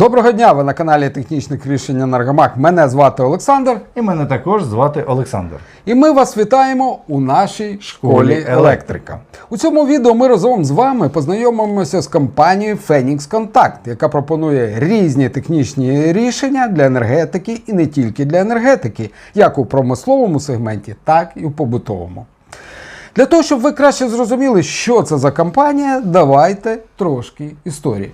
Доброго дня! Ви на каналі Технічних рішень Енергомах. Мене звати Олександр, І мене також звати Олександр. і ми вас вітаємо у нашій Школі електрика. У цьому відео ми разом з вами познайомимося з компанією Phoenix Contact, яка пропонує різні технічні рішення для енергетики і не тільки для енергетики, як у промисловому сегменті, так і у побутовому. Для того, щоб ви краще зрозуміли, що це за компанія, давайте трошки історії.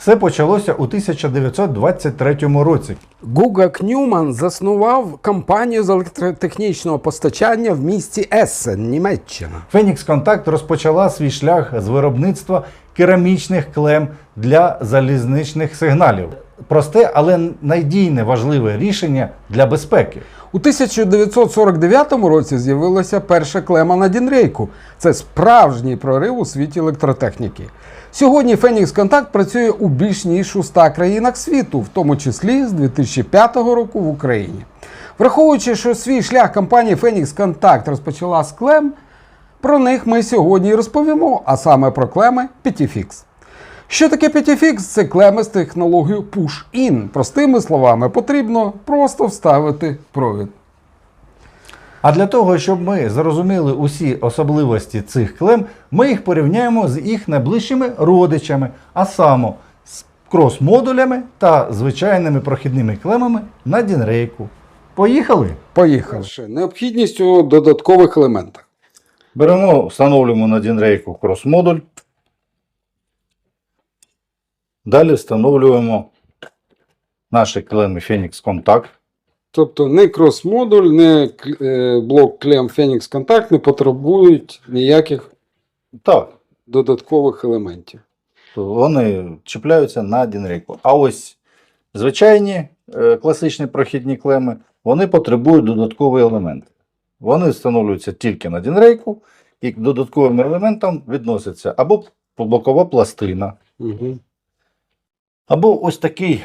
Все почалося у 1923 році. Гугак Ньюман заснував компанію з електротехнічного постачання в місті Ессен, Німеччина. Phoenix Contact розпочала свій шлях з виробництва керамічних клем для залізничних сигналів. Просте, але надійне важливе рішення для безпеки. У 1949 році з'явилася перша клема на Дінрейку. Це справжній прорив у світі електротехніки. Сьогодні Phoenix Contact працює у більш ніж у 100 країнах світу, в тому числі з 2005 року в Україні. Враховуючи, що свій шлях компанії Phoenix Contact розпочала з клем, про них ми сьогодні розповімо, а саме про клеми PTFix. Що таке PTFix? Це клеми з технологією Push-In. Простими словами, потрібно просто вставити провід. А для того, щоб ми зрозуміли усі особливості цих клем, ми їх порівняємо з їх найближчими родичами, а саме з крос-модулями та звичайними прохідними клемами на дінрейку. Поїхали! Поїхали. Необхідність у додаткових елементах. Беремо, встановлюємо на дінрейку крос-модуль. Далі встановлюємо наші клеми Phoenix Contact. Тобто не крос-модуль, не е, блок клем Phoenix Contact не потребують ніяких Так, додаткових елементів. вони чіпляються на дінрейку. А ось звичайні е, класичні прохідні клеми, вони потребують додаткові елементи. Вони встановлюються тільки на дінрейку, і к додатковим елементам відносяться або бокова пластина, Угу. або ось такий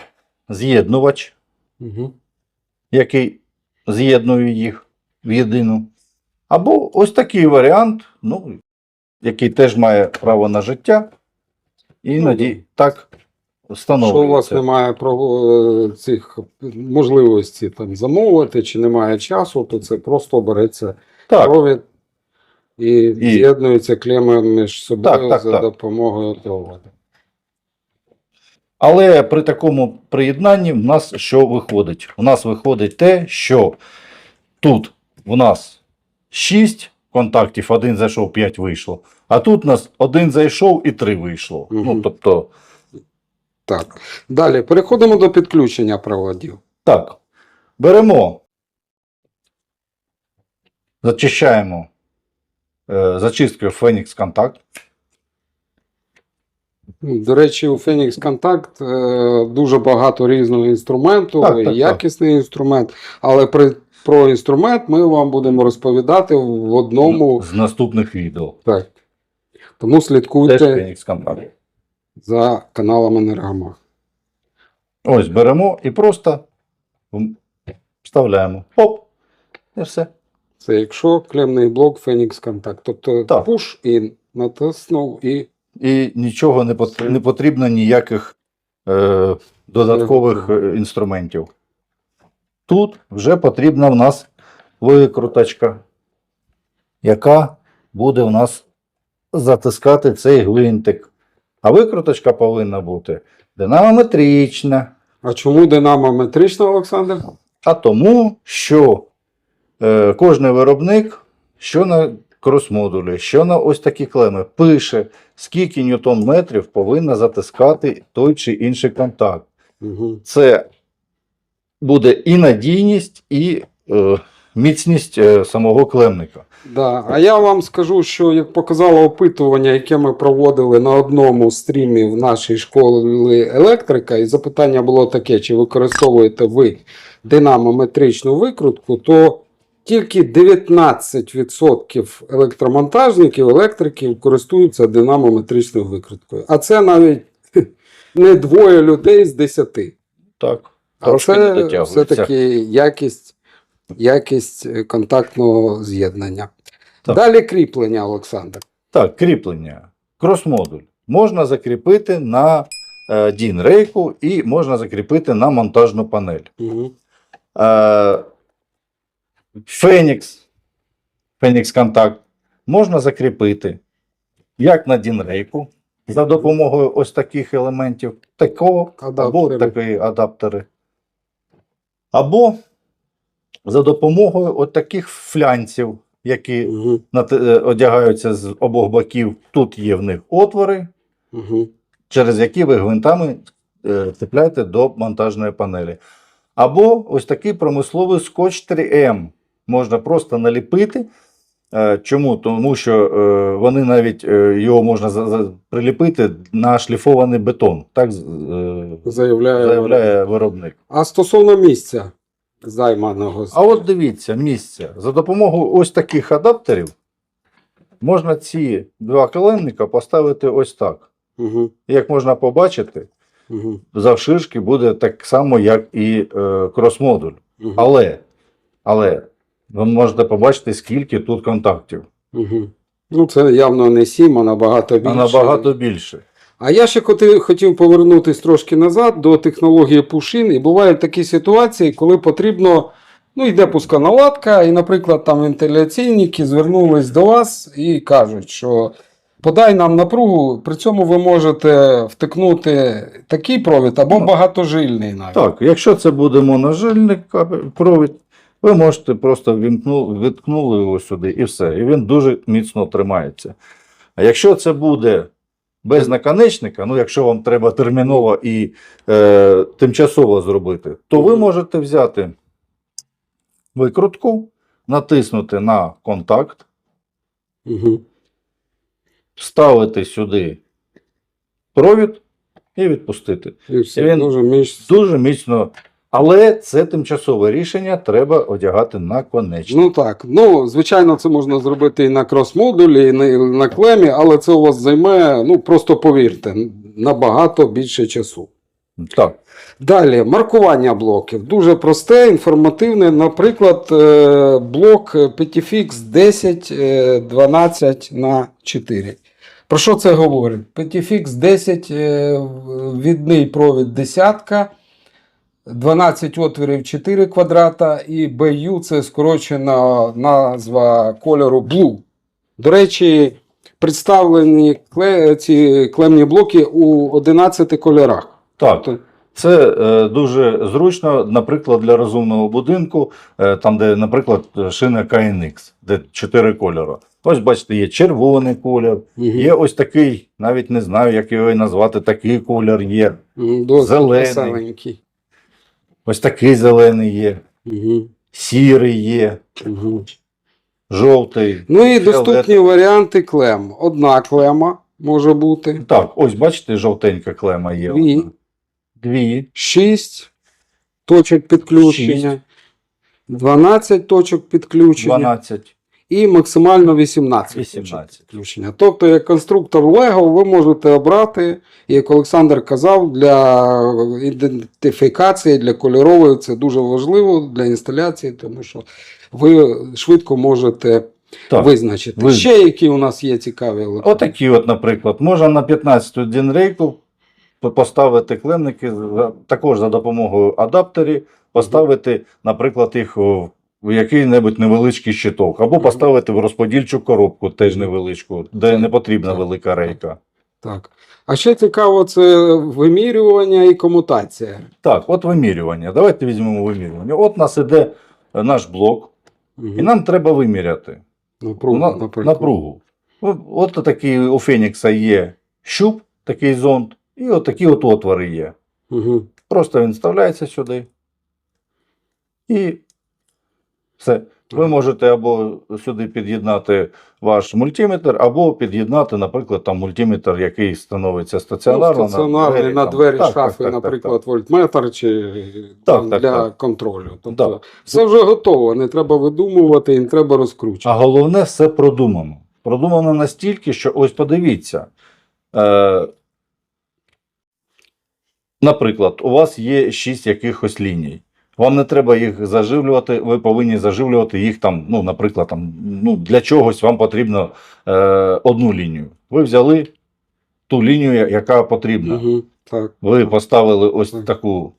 з'єднувач, Угу. Який з'єднує їх в єдину. Або ось такий варіант, ну, який теж має право на життя. Іноді так встановлюється. Якщо у вас немає про, е, цих можливості там замовити чи немає часу, то це просто береться Так, провід і, з'єднуються клеми між собою Так, так, за так. допомогою проводу. Але при такому приєднанні в нас що виходить? У нас виходить те, що тут у нас 6 контактів, один зайшов, 5 вийшло. А тут у нас один зайшов і 3 вийшло. Мгм. Ну, тобто, Так. Далі переходимо до підключення проводів. Так. Беремо, зачищаємо е, зачисткою Phoenix Contact. Ну, До речі, у Phoenix Contact е, дуже багато різного інструменту, Так, так, і так. якісний інструмент. Але при, про інструмент ми вам будемо розповідати в одному. з наступних відео. Так. Тому Теж слідкуйте Phoenix Contact. за каналом Енергомах. Ось беремо і просто вставляємо. Оп! І все. Це якщо клемний блок Phoenix Contact. Тобто Так. push-in натиснув і І нічого не, пот- не потрібно ніяких е, додаткових е, інструментів. Тут вже потрібна в нас викруточка, яка буде в нас затискати цей гвинтик. А викруточка повинна бути динамометрична. А чому динамометрично, Олександр? А тому, що е, кожен виробник, що на крос-модулі, що на ось такі клеми, пише, скільки ньютон-метрів повинна затискати той чи інший контакт. Угу. Це буде і надійність, і е, міцність е, самого клемника. Да. А я вам скажу, що як показало опитування, яке ми проводили на одному стрімі в нашій школі електрика, і запитання було таке: чи використовуєте ви динамометричну викрутку, то тільки 19% електромонтажників, електриків користуються динамометричною викруткою. А це навіть не двоє людей з 10. Так, А це все-таки якість, якість е, контактного з'єднання. Далі кріплення, Олександр. Так, кріплення. Крос-модуль можна закріпити на е, DIN рейку і можна закріпити на монтажну панель. Угу. Е, Фенікс, Фенікс Контакт можна закріпити як на DIN рейку за допомогою ось таких елементів, такого або Адаптери. такі адаптери. Або за допомогою от таких флянців, які Угу. одягаються з обох боків. Тут є в них отвори, Угу. через які ви гвинтами е, цепляєте до монтажної панелі. Або ось такий промисловий скотч 3М. Можна просто наліпити. Е, Чому? Тому що е, вони навіть е, його можна приліпити на шліфований бетон. Так Заявляє. заявляє виробник. А стосовно місця займаного. А от дивіться, місце. За допомогою ось таких адаптерів можна ці два колемника поставити ось так. Угу. Як можна побачити, Угу. завширшки буде так само, як і е, крос-модуль. Угу. Але, але ви можете побачити, скільки тут контактів. Угу. Ну, це явно не 7, а набагато більше. А набагато більше. А я ще хотів повернутися трошки назад до технології пушин. І бувають такі ситуації, коли потрібно, ну, йде пусконаладка, і, наприклад, там вентиляційники звернулись до вас і кажуть, що подай нам напругу, при цьому ви можете втикнути такий провід або багатожильний навіть. Так, якщо це буде моножильний провід, ви можете просто вімкну, його сюди і все. І він дуже міцно тримається. А якщо це буде без наконечника, ну якщо вам треба терміново і е, тимчасово зробити, то ви можете взяти викрутку, натиснути на контакт, Угу. вставити сюди провід і відпустити. І все Він дуже між... Дуже міцно. Але це тимчасове рішення, треба одягати наконечник. Ну так. Ну, звичайно, це можна зробити і на крос-модулі, і на, на клемі, але це у вас займе, ну просто повірте, набагато більше часу. Так. Далі, маркування блоків. Дуже просте, інформативне. Наприклад, е, блок Petifix 10 е, 12 на 4. Про що це говорить? Petifix 10 е, відний провід десятка, 12 отворів 4 квадрата, і BU це скорочена назва кольору Blue. До речі, представлені ці клемні блоки у 11 кольорах. Так. Тобто, Це е, дуже зручно, наприклад, для розумного будинку, е, там, де, наприклад, шина KNX, де чотири кольори. Ось бачите, є червоний колір, є ось такий, навіть не знаю, як його назвати, такий колір є. Досить Зелений. веселенький. Ось такий зелений є, Угу. сірий є, Угу. жовтий. Ну і доступні варіанти клем. Одна клема може бути. Так, ось бачите, жовтенька клема є. Дві. одна. Дві. Шість точок підключення. 12 точок підключення 12. І максимально 18, 18. точок підключення. Тобто, як конструктор Lego, ви можете обрати, як Олександр казав, для ідентифікації, для кольорової це дуже важливо для інсталяції, тому що ви швидко можете Так. визначити. ви- Ще які у нас є цікаві елементи. Отакі, от, наприклад, можна на 15 дінрейку поставити клемники також за допомогою адаптерів, поставити, наприклад, їх в в який-небудь невеличкий щиток, або поставити в розподільчу коробку, теж невеличку, де не потрібна велика рейка. Так. А ще цікаво, це вимірювання і комутація. Так, от вимірювання. Давайте візьмемо вимірювання. От у нас іде наш блок, і нам треба виміряти. Напругу, На- наприклад. напругу. От, от такий у Фенікса є щуп, такий зонд, і от такі от отвори є. Угу. Просто він вставляється сюди. І все. Ви можете або сюди під'єднати ваш мультиметр, або під'єднати, наприклад, там мультиметр, який становиться стаціонарно. Ну, стаціонарний на там. двері Так, шафи, так, так, наприклад, вольтметр чи Так, там так, для так. контролю. Тобто Так. все вже готово, не треба видумувати і не треба розкручувати. А головне, все продумано. Продумано настільки, що ось подивіться. Е, наприклад, у вас є шість якихось ліній. Вам не треба їх заживлювати, ви повинні заживлювати їх там, ну, наприклад, там, ну, для чогось вам потрібно е, одну лінію. Ви взяли ту лінію, яка потрібна. Угу. Так. Ви поставили ось Так. таку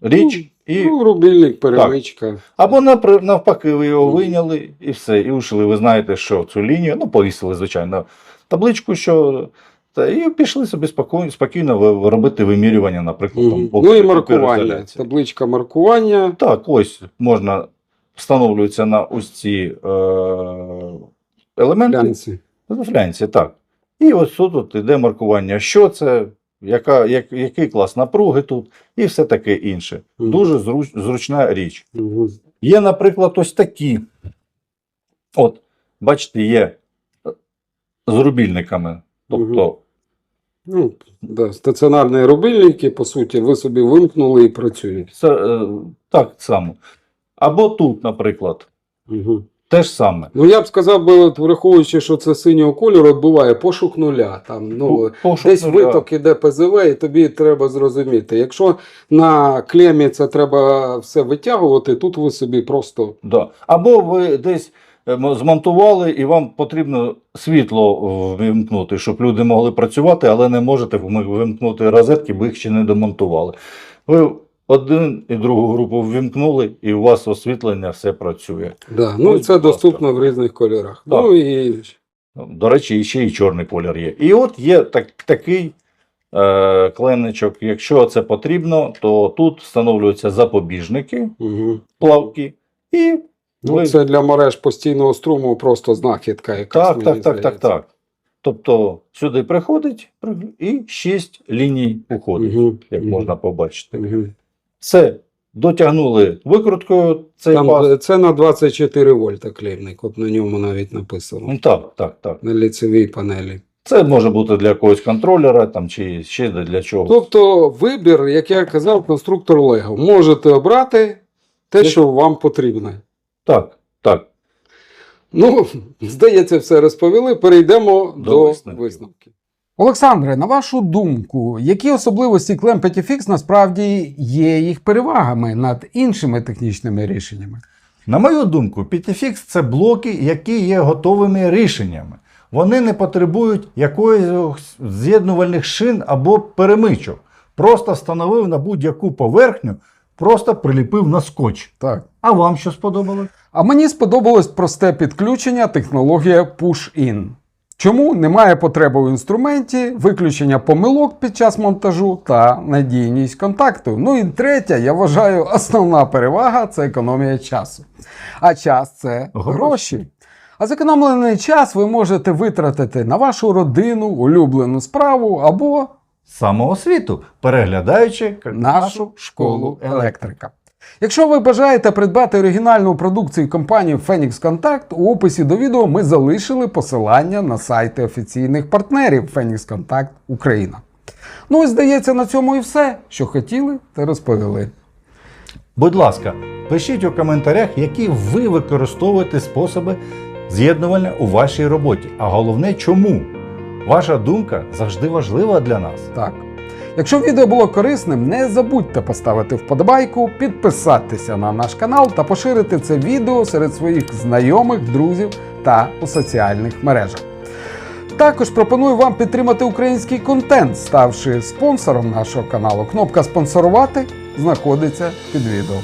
річ, і, Ну, рубільник, перемичка. або навпаки, ви його вийняли і все, і ушли. Ви знаєте, що цю лінію, ну, повісили, звичайно, табличку, що. Та, і пішли собі спокійно, спокійно робити вимірювання, наприклад. Мгм. Там, Ну і маркування. Табличка маркування. Так, ось можна встановлюється на ось ці е, елементи. Глянці. На флянці, так. І ось тут іде маркування, що це, яка, як, який клас напруги тут, і все таке інше. Мгм. Дуже зруч, зручна річ. Мгм. Є, наприклад, ось такі. От, бачите, є з рубільниками. Тобто, Ну, да, стаціонарні рубильники, по суті, ви собі вимкнули і працюють. це е, так само. Або тут, наприклад, Угу. те ж саме. Ну, я б сказав, би, от, враховуючи, що це синього кольору, от буває пошук нуля. Там, ну, Пошук десь нуля. виток іде ПЗВ, і тобі треба зрозуміти. Якщо на клемі це треба все витягувати, тут ви собі просто. Да. Або ви десь змонтували, і вам потрібно світло вимкнути, щоб люди могли працювати, але не можете вимкнути розетки, бо їх ще не демонтували. Ви один і другу групу ввімкнули, і у вас освітлення все працює. Да. Ну, Ось, це будь ласка. доступно в різних кольорах. Так. Ну і До речі, ще і чорний колір є. І от є так, такий е, клемничок. Якщо це потрібно, то тут встановлюються запобіжники, угу. плавки, і ну, ви це для мереж постійного струму просто знахідка. Якась, Так, так, так, так, так. Тобто сюди приходить і шість ліній уходить, Мгм, як мгм, можна побачити. мгм. Це дотягнули викруткою цей Там, пас. е, це на 24 вольта клемник, от на ньому навіть написано. Ну, так, так, так. На ліцевій панелі. Це може бути для якогось контролера там, чи ще для чого. Тобто вибір, як я казав, конструктор Лего. Можете обрати те, Це- що вам потрібно. Так, так. Ну, здається, все розповіли. Перейдемо До до, висновків. висновків. Олександре, на вашу думку, які особливості клем Pettifix насправді є їх перевагами над іншими технічними рішеннями? На мою думку, PTFX – це блоки, які є готовими рішеннями. Вони не потребують якоїсь з'єднувальних шин або перемичок. Просто встановив на будь-яку поверхню, просто приліпив на скотч. Так. А вам що сподобалось? А мені сподобалось просте підключення технологія Push-In. Чому немає потреби в інструменті, виключення помилок під час монтажу та надійність контакту. Ну і третя, я вважаю, основна перевага це економія часу. А час це Гроші. гроші. А зекономлений час ви можете витратити на вашу родину, улюблену справу або Самоосвіту, переглядаючи нашу школу електрика. Якщо ви бажаєте придбати оригінальну продукцію компанії Phoenix Contact, у описі до відео ми залишили посилання на сайти офіційних партнерів Phoenix Contact Україна. Ну і здається, на цьому і все, що хотіли, те розповіли. Будь ласка, пишіть у коментарях, які ви використовуєте способи з'єднування у вашій роботі. А головне, чому? Ваша думка завжди важлива для нас. Так. Якщо відео було корисним, не забудьте поставити вподобайку, підписатися на наш канал та поширити це відео серед своїх знайомих, друзів та у соціальних мережах. Також пропоную вам підтримати український контент, ставши спонсором нашого каналу. Кнопка спонсорувати знаходиться під відео.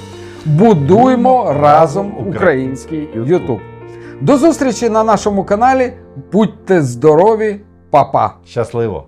Будуймо разом український YouTube. До зустрічі на нашому каналі. Будьте здорові, па-па! Щасливо!